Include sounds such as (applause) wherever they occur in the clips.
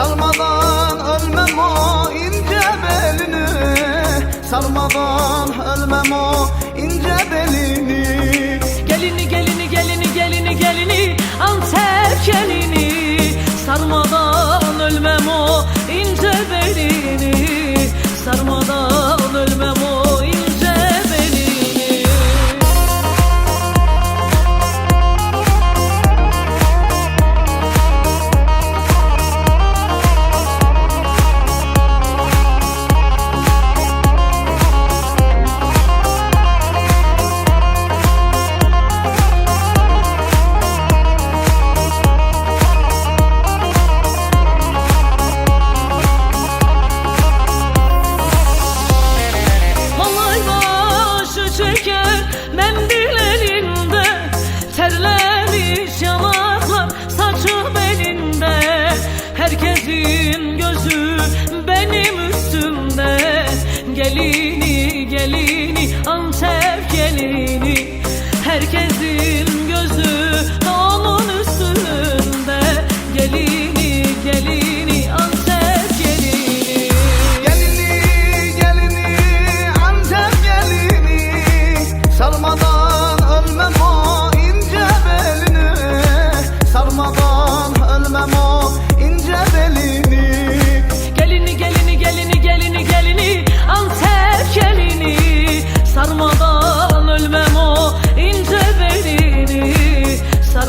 Çalmadan ölmem o ince belini. Salmadan ölmem o ince belini. Gelini gelini gelini gelini gelini. Antep gelini Sarmadan ölmem o ince belini. Gelini Antep gelini. Herkesin gözü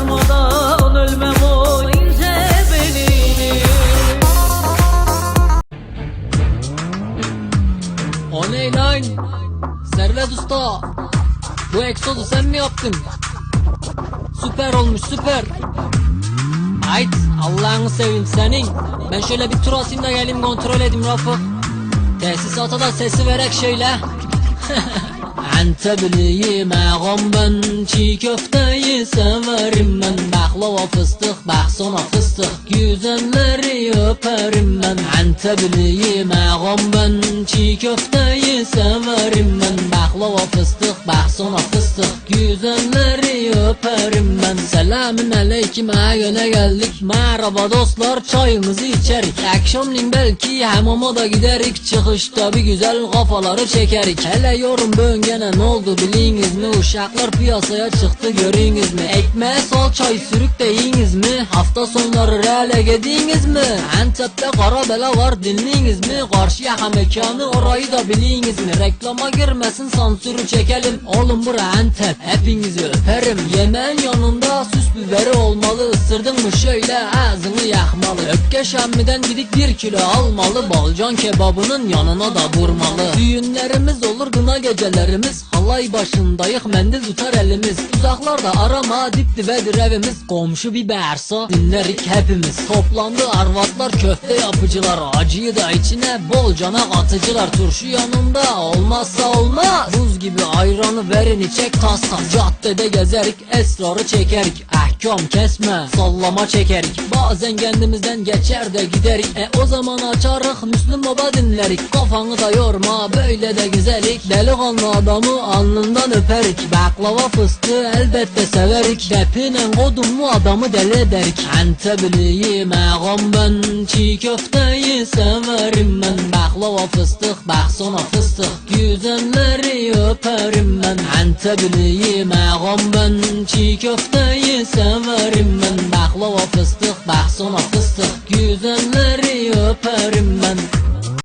Sarmadan ölmem o ince belini O ne lan? Servet Usta. Bu Exodus sen mi yaptın? Süper olmuş süper. Hayt Allah'ını seveyim senin. Ben şöyle bir tur atayım da geleyim kontrol edeyim Rafık. Tesisata da sesi verek şöyle. (laughs) Antepliyim ağam ben Çiğ köfteyi severim. Ben Baklava fıstık bak sonra fıstık Güzelleri öperim. Ben Antepliyim ağam ben Çiğ köfteyi severim. Ben Baklava fıstık bak sonra fıstık Güzelleri ben Ha yöne geldik? Merhaba dostlar çayımızı içerik. Akşamleyin belki hamama da giderik. Çıkışta bir güzel kafaları çekerik. Hele yorum böngene ne oldu biliniz mi? Uşaklar piyasaya çıktı görünüz mü? Ekmeğe salçayı sürük de yiyiniz mi? Hafta sonları reale gediniz mi? Antep'te kara bela var dinleyiniz mi? Karşı yaka mekanı orayı da biliniz mi? Reklama girmesin sansürü çekelim. Oğlum bura Antep hepinizi öperim. Yemeğin yanında süs biberi olmalı Isırdın mı şöyle ağzını yakmalı. Öpke şemmiden gidik bir kilo almalı. Balcan kebabının yanına da vurmalı. Düğünlerimiz olur gına gecelerimiz. Halay başındayık mendil tutar elimiz. Uzaklarda arama dip dibedir evimiz. Komşu bir bersa dinlerik hepimiz. Toplandı arvatlar köfte yapıcılar. Acıyı da içine bolcana katıcılar Turşu yanında olmazsa olmaz. Buz gibi ayranı verin içek tas tas Caddede gezerik esrarı çekerik Ahkam kesme sallama çekerik. Bazen kendimizden geçer de giderik. E o zaman açarık Müslüm Baba dinlerik. Kafanı da yorma böyle de güzelik Delikanlı adamı alnından öperik. Baklava fıstığı elbette severik. Depinen kodum mu adamı deli ederik. Antepliyim ağam ben Çiğ köfteyi severim ben baklava fıstık baksana fıstık. Güzelleri öperim ben. Antepiliyim ağam ben. Çiğ köfteyi severim ben. Baklava fıstık baksana fıstık. Güzelleri öperim ben.